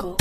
jungle.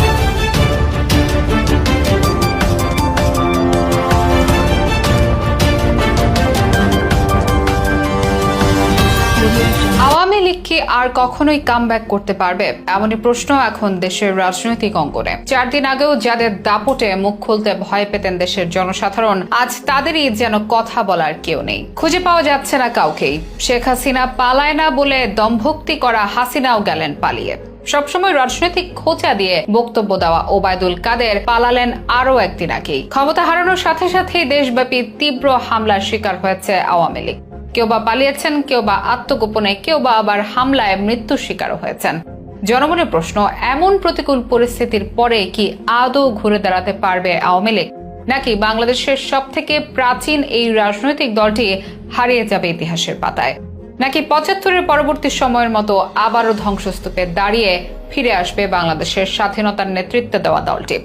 Awami League কি আর কখনোই কাম করতে পারবে? এমনই প্রশ্ন এখন দেশের রাজনৈতিক অঙ্গনে। চার দিন আগেও যাদের দাপটে মুখ খুলতে ভয় পেতেন দেশের জনসাধারণ, আজ তাদেরই যেন কথা বলার কেউ নেই। খুঁজে পাওয়া যাচ্ছে না কাউকেই। শেখ হাসিনা পালায় না বলে দম্ভক্তি করা হাসিনাও গেলেন পালিয়ে। সবসময় রাজনৈতিক খোঁচা দিয়ে বক্তব্য দেওয়া ওবায়দুল কাদের পালালেন আরও একদিন আগেই। ক্ষমতা হারানোর সাথে সাথেই দেশব্যাপী তীব্র হামলার শিকার হয়েছে আওয়ামী লীগ। কেউ বা পালিয়েছেন, কেউ বা আত্মগোপনে, কেউ বা আবার হামলায় মৃত্যুর শিকারও হয়েছেন। জনমনের প্রশ্ন, এমন প্রতিকূল পরিস্থিতির পরে কি আদৌ ঘুরে দাঁড়াতে পারবে আওয়ামী লীগ? নাকি বাংলাদেশের সব থেকে প্রাচীন এই রাজনৈতিক দলটি হারিয়ে যাবে ইতিহাসের পাতায়? নাকি পঁচাত্তরের পরবর্তী সময়ের মতো আবারও ধ্বংসস্তূপে দাঁড়িয়ে ফিরে আসবে বাংলাদেশের স্বাধীনতার নেতৃত্ব দেওয়া দলটি?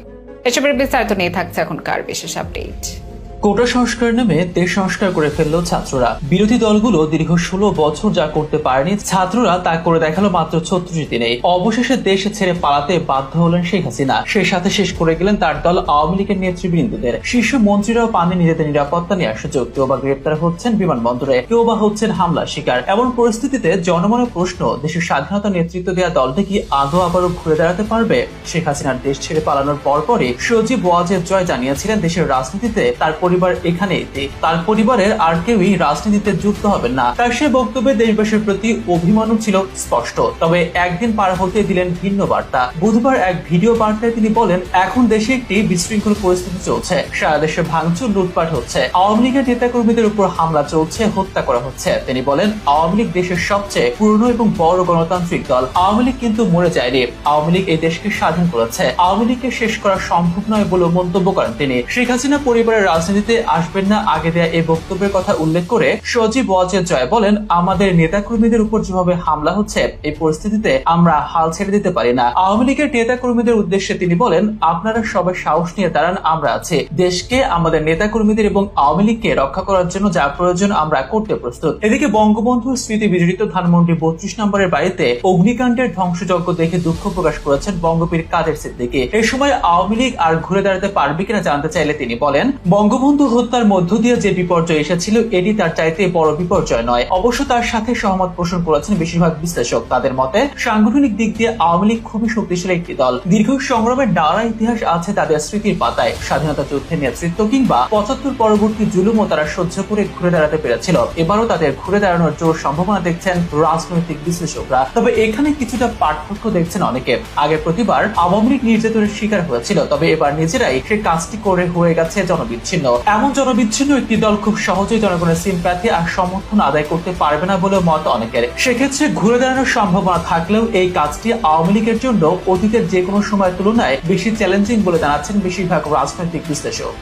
এসবের বিস্তারিত নিয়ে থাকছে এখনকার বিশেষ আপডেট। কোটা সংস্কার নামে দেশ সংস্কার করে ফেলল ছাত্ররা। বিরোধী দলগুলো দীর্ঘ ষোলো বছর যা করতে পারেনি, ছাত্ররা তা করে দেখাল মাত্র ছত্রিশ দিনে। অবশেষে দেশ ছেড়ে পালাতে বাধ্য হলেন শেখ হাসিনা। সেই সাথে শেষ করে গেলেন তার দল আওয়ামী লীগের নেতৃবৃন্দদের। শীর্ষ মন্ত্রীরাও পাননি নিজেদের নিরাপত্তা নেওয়ার সুযোগ। কেউ বা গ্রেপ্তার হচ্ছেন বিমানবন্দরে, কেউ বা হচ্ছেন হামলার শিকার। এমন পরিস্থিতিতে জনমনের প্রশ্ন, দেশের স্বাধীনতা নেতৃত্ব দেওয়া দলটি কি আদৌ আবারও ঘুরে দাঁড়াতে পারবে? শেখ হাসিনার দেশ ছেড়ে পালানোর পরপরই সজীব ওয়াজেদ জয় জানিয়েছিলেন দেশের রাজনীতিতে তার পরিবার এখানে তার পরিবারের আর কেউই রাজনীতিতে যুক্ত হবেন না। তার সে বক্তব্যে দেশবাসীর প্রতি অভিমানও ছিল স্পষ্ট। তবে একদিন পার হতে দিলেন ভিন্ন বার্তা। বুধবার এক ভিডিও বার্তায় তিনি বলেন, এখন দেশে একটি বিশৃঙ্খল পরিস্থিতি চলছে। সারা দেশে ভাঙচুর, লুটপাট হচ্ছে। আওয়ামী লীগের নেতাকর্মীদের উপর হামলা চলছে, হত্যা করা হচ্ছে। তিনি বলেন, আওয়ামী লীগ দেশের সবচেয়ে পুরনো এবং বড় গণতান্ত্রিক দল। আওয়ামী লীগ কিন্তু মরে যায়নি। আওয়ামী লীগ এই দেশকে স্বাধীন করেছে। আওয়ামী লীগকে শেষ করা সম্ভব নয় বলে মন্তব্য করেন তিনি। শেখ হাসিনা পরিবারের রাজনীতিতে আসবেন না। আগে দেয়া এই বক্তব্যের কথা উল্লেখ করে সজীব ওয়াজেদ জয় বলেন, আমাদের নেতাকর্মীদের উপর যেভাবে হামলা হচ্ছে, এই পরিস্থিতিতে আমরা হাল ছেড়ে দিতে পারি না। আওয়ামী লীগের নেতাকর্মীদের উদ্দেশ্যে তিনি বলেন, আপনারা সবাই সাহস নিয়ে দাঁড়ান, আমরা আছি। দেশকে, আমাদের নেতাকর্মীদের এবং আওয়ামী লীগকে রক্ষা করার জন্য যা প্রয়োজন, আমরা করতে প্রস্তুত। এদিকে বঙ্গবন্ধুর স্মৃতি বিজড়িত ধানমন্ডি বত্রিশ নম্বরের বাড়িতে অগ্নিকাণ্ডের ধ্বংসযজ্ঞ দেখে দুঃখ প্রকাশ করেছেন বঙ্গবীর কাদের সিদ্দিকী। এ সময় আওয়ামী লীগ আর ঘুরে দাঁড়াতে পারবে কিনা জানতে চাইলে তিনি বলেন বঙ্গবন্ধু হত্যার মধ্য দিয়ে যে বিপর্যয় এসেছিল, এটি তার চাইতে বড় বিপর্যয় নয়। অবশ্য তার সাথে সহমত পোষণ করেছেন বেশিরভাগ বিশ্লেষক। তাদের মতে, সাংগঠনিক দিক দিয়ে আওয়ামী লীগ খুবই শক্তিশালী একটি দল। দীর্ঘ সংগ্রামের নানা ইতিহাস আছে তাদের স্মৃতির পাতায়। স্বাধীনতা যুদ্ধের নেতৃত্ব কিংবা পঁচাত্তর পরবর্তী জুলুমও তারা সহ্য করে ঘুরে দাঁড়াতে পেরেছিল। এবারও তাদের ঘুরে দাঁড়ানোর জোর সম্ভাবনা দেখছেন রাজনৈতিক বিশ্লেষকরা। তবে এখানে কিছুটা পার্থক্য দেখছেন অনেকে। আগে প্রতিবার আওয়ামী লীগ নির্যাতনের শিকার হয়েছিল, তবে এবার নিজেরাই সে কাজটি করে হয়ে গেছে জনবিচ্ছিন্ন। এমন জনবিচ্ছিন্ন একটি দল খুব সহজেই জনগণের সিম্প্যাথি আর সমর্থন আদায় করতে পারবে না বলে মত অনেকের। সেক্ষেত্রে ঘুরে দাঁড়ানোর সম্ভাবনা থাকলেও এই কাজটি আওয়ামী লীগের জন্য অতীতের যে কোনো সময়ের তুলনায় বেশি চ্যালেঞ্জিং বলে জানাচ্ছেন বেশিরভাগ রাজনৈতিক বিশ্লেষক।